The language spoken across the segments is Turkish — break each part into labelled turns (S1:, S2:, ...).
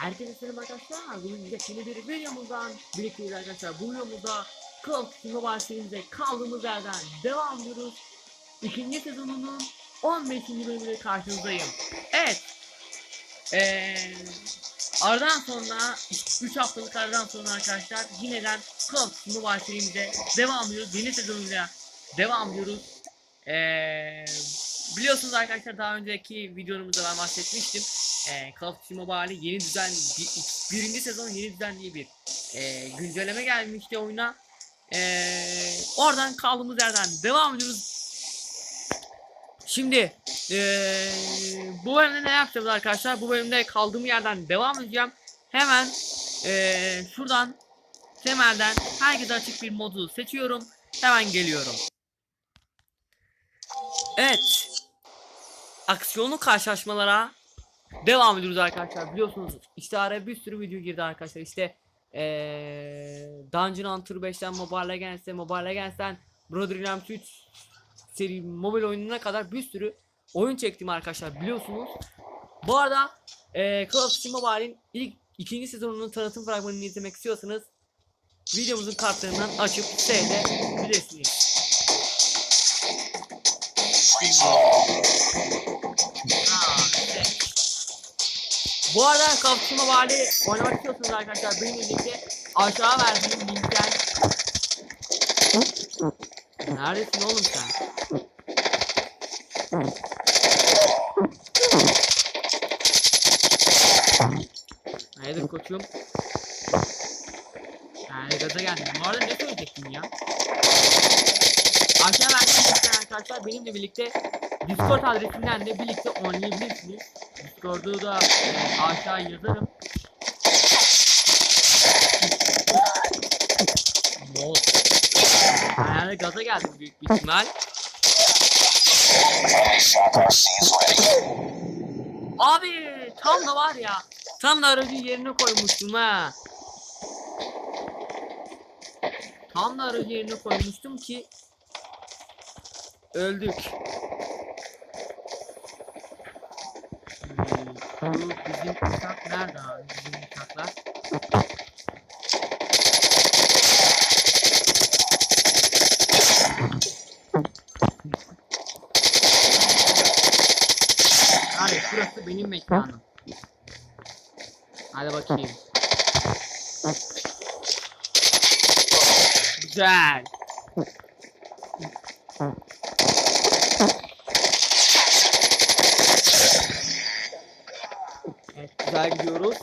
S1: Herkese selam arkadaşlar. Bugün yine yeni bir videomuzdan birlikteyiz arkadaşlar. Bu videomuzda Call of Duty kaldığımız yerden devam ediyoruz. İkinci sezonunun 15. bölümüyle karşınızdayım. Evet. Eee aradan sonra 3 haftalık aradan sonra arkadaşlar yineden Call of Duty Mobile devam ediyoruz. Yeni sezonuyla devam ediyoruz. Eee biliyorsunuz arkadaşlar daha önceki videomuzda ben bahsetmiştim e, Call of Duty Mobile'in yeni düzen bir- birinci sezon yeni düzenli bir e, güncelleme gelmişti oyuna. E, oradan kaldığımız yerden devam ediyoruz. Şimdi e, bu bölümde ne yapacağız arkadaşlar? Bu bölümde kaldığım yerden devam edeceğim. Hemen e, şuradan temelden herkese açık bir modu seçiyorum. Hemen geliyorum. Evet. Aksiyonlu karşılaşmalara Devam ediyoruz arkadaşlar. Biliyorsunuz işte araya bir sürü video girdi arkadaşlar. İşte eee Dungeon Hunter 5'ten Mobile Legends'e, Mobile Legends'ten Borderlands 3 seri mobil oyununa kadar bir sürü oyun çektim arkadaşlar biliyorsunuz. Bu arada eee Call of Duty Mobile'in ilk ikinci sezonunun tanıtım fragmanını izlemek istiyorsanız videomuzun kartlarından açıp seyredebilirsiniz. Bu arada kapsama vali oynamak istiyorsanız arkadaşlar benimle birlikte aşağı verdiğim linkten Neredesin oğlum sen? Hayırdır koçum? Yani gaza geldim. Bu arada ne söyleyecektim ya? Aşağı verdiğim linkten arkadaşlar benimle birlikte Discord adresinden de birlikte oynayabilirsiniz. Discord'u da e, aşağı yazarım. Herhalde gaza geldim büyük bir ihtimal. Abi tam da var ya. Tam da aracı yerine koymuştum ha. Tam da aracı yerine koymuştum ki öldük. Hmm, Bu bizim uçak nerede abi? Bizim uçaklar. Hayır burası benim mekanım. Hadi bakayım. Güzel. Evet güzel gidiyoruz.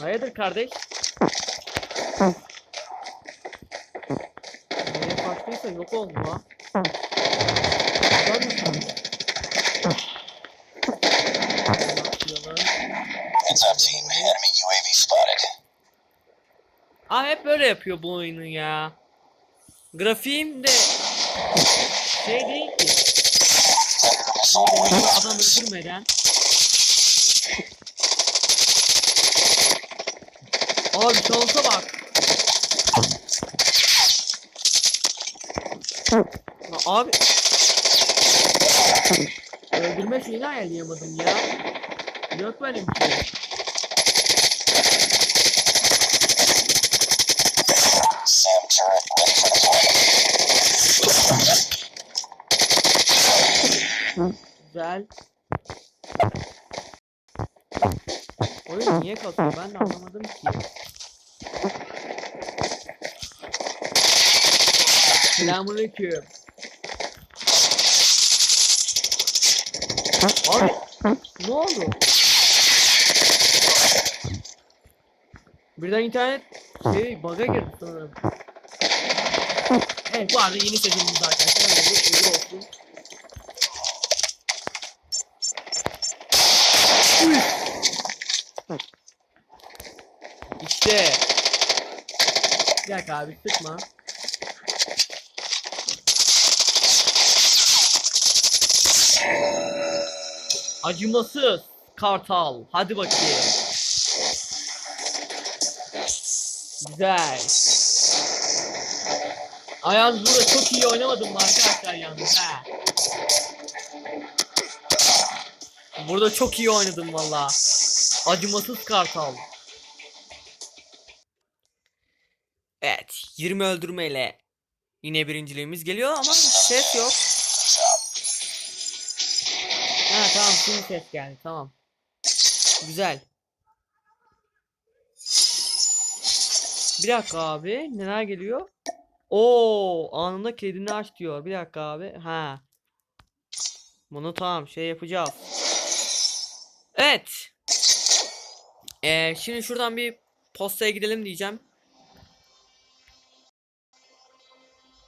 S1: Hayırdır kardeş? Nereye kaçtıysa yok oldu ha.
S2: Spotted.
S1: Aa hep böyle yapıyor bu oyunu ya. Grafiğim de şey değil ki. Oyunu adam öldürmeden. Abi şansa bak. Ya abi. Öldürme şeyini ayarlayamadım ya. Yok böyle bir şey. Güzel. Oyun niye kasıyor ben de anlamadım ki. Selamünaleyküm. Abi ne oldu? Birden internet şey bug'a girdi sanırım. Evet bu arada yeni sezonumuz arkadaşlar. Hayırlı olsun. İşte. Dakika abi sıkma. Acımasız kartal. Hadi bakayım. Güzel. Ayaz burada çok iyi oynamadım mı arkadaşlar yalnız ha. Burada çok iyi oynadım valla. Acımasız kartal. Evet 20 öldürmeyle yine birinciliğimiz geliyor ama ses yok. Ha tamam şimdi ses geldi tamam. Güzel. Bir dakika abi neler geliyor? Oo anında kilidini aç diyor. Bir dakika abi. Ha. Bunu tamam şey yapacağız. Evet. Ee, şimdi şuradan bir postaya gidelim diyeceğim.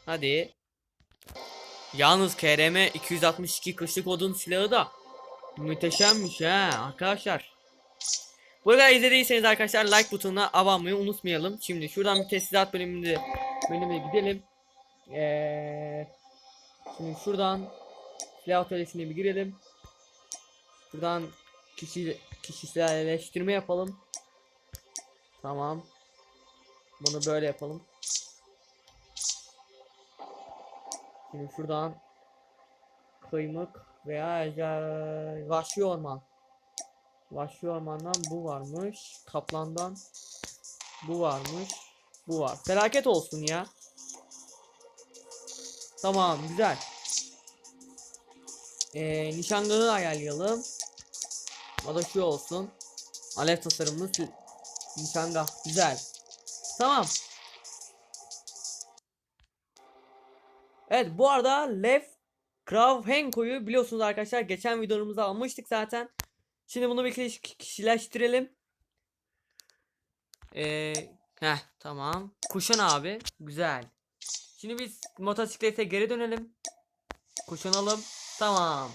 S1: Hadi. Yalnız KRM 262 kışlık odun silahı da müteşemmiş ha arkadaşlar. Bu kadar izlediyseniz arkadaşlar like butonuna abone olmayı unutmayalım. Şimdi şuradan bir tesisat bölümünde bölümüne gidelim. Ee, şimdi şuradan silah atölyesine bir girelim. Buradan kişi kişiselleştirme yapalım. Tamam. Bunu böyle yapalım. Şimdi şuradan kıymık veya vahşi orman. Vahşi ormandan bu varmış. Kaplandan bu varmış. Bu var. Felaket olsun ya. Tamam güzel. Ee, nişangahı ayarlayalım. O şu olsun. Alev tasarımlı sü- nişangah. Güzel. Tamam. Evet bu arada Lev Kravhenko'yu biliyorsunuz arkadaşlar. Geçen videomuzda almıştık zaten. Şimdi bunu bir kişi- kişileştirelim. Ee, heh, tamam. Kuşan abi. Güzel. Şimdi biz motosiklete geri dönelim. Kuşanalım. Tamam.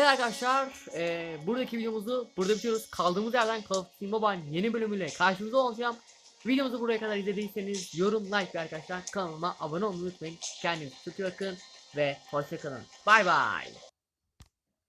S1: Evet arkadaşlar, eee, buradaki videomuzu burada bitiriyoruz. Kaldığımız yerden Call of Duty Mobile yeni bölümüyle karşınızda olacağım. Videomuzu buraya kadar izlediyseniz yorum, like ve arkadaşlar kanalıma abone olmayı unutmayın. Kendinize çok iyi bakın ve hoşçakalın. Bay bay.